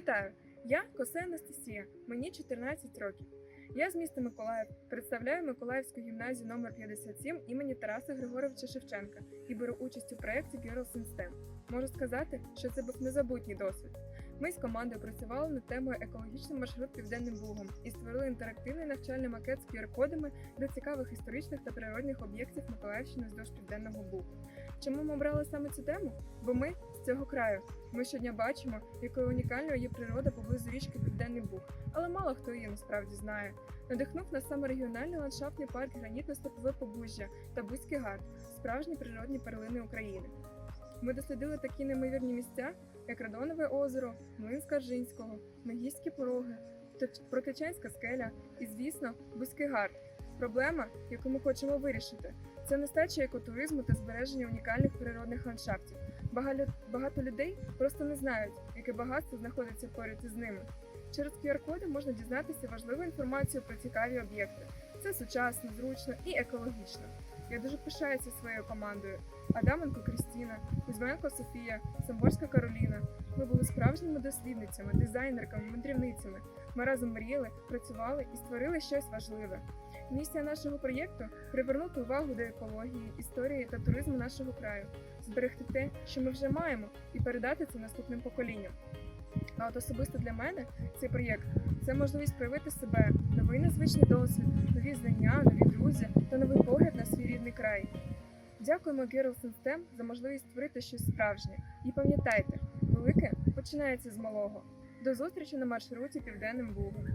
Вітаю! Я Косе Анастасія, мені 14 років. Я з міста Миколаїв представляю Миколаївську гімназію номер 57 імені Тараса Григоровича Шевченка і беру участь у проєкті Girls in STEM. Можу сказати, що це був незабутній досвід. Ми з командою працювали над темою екологічний маршрут Південним Бугом і створили інтерактивний навчальний макет з QR-кодами до цікавих історичних та природних об'єктів Миколаївщини вздовж Південного Бугу. Чому ми обрали саме цю тему? Бо ми з цього краю. Ми щодня бачимо, якою унікальною є природа поблизу річки Південний Буг, але мало хто її насправді знає. Надихнув нас саме регіональний ландшафтний парк гранітно-степове побужжя та Бузький гард, справжні природні перлини України. Ми дослідили такі неймовірні місця, як Радонове озеро, Млин Скаржинського, Нагірські пороги, Протеченська скеля і, звісно, Бузький гард. Проблема, яку ми хочемо вирішити, це нестача екотуризму та збереження унікальних природних ландшафтів. Багато людей просто не знають, яке багатство знаходиться поряд із ними. Через QR-коди можна дізнатися важливу інформацію про цікаві об'єкти. Це сучасно, зручно і екологічно. Я дуже пишаюся своєю командою: Адаменко Крістіна, Кузьменко Софія, Самборська Кароліна. Ми були справжніми дослідницями, дизайнерками, мандрівницями. Ми разом мріяли, працювали і створили щось важливе. Місія нашого проєкту привернути увагу до екології, історії та туризму нашого краю, зберегти те, що ми вже маємо, і передати це наступним поколінням. А от особисто для мене цей проєкт це можливість проявити себе, новий незвичний досвід, нові знання, нові друзі та новий погляд на свій рідний край. Дякуємо Girls in за можливість створити щось справжнє. І пам'ятайте, велике починається з малого. До зустрічі на маршруті Південним Бугом.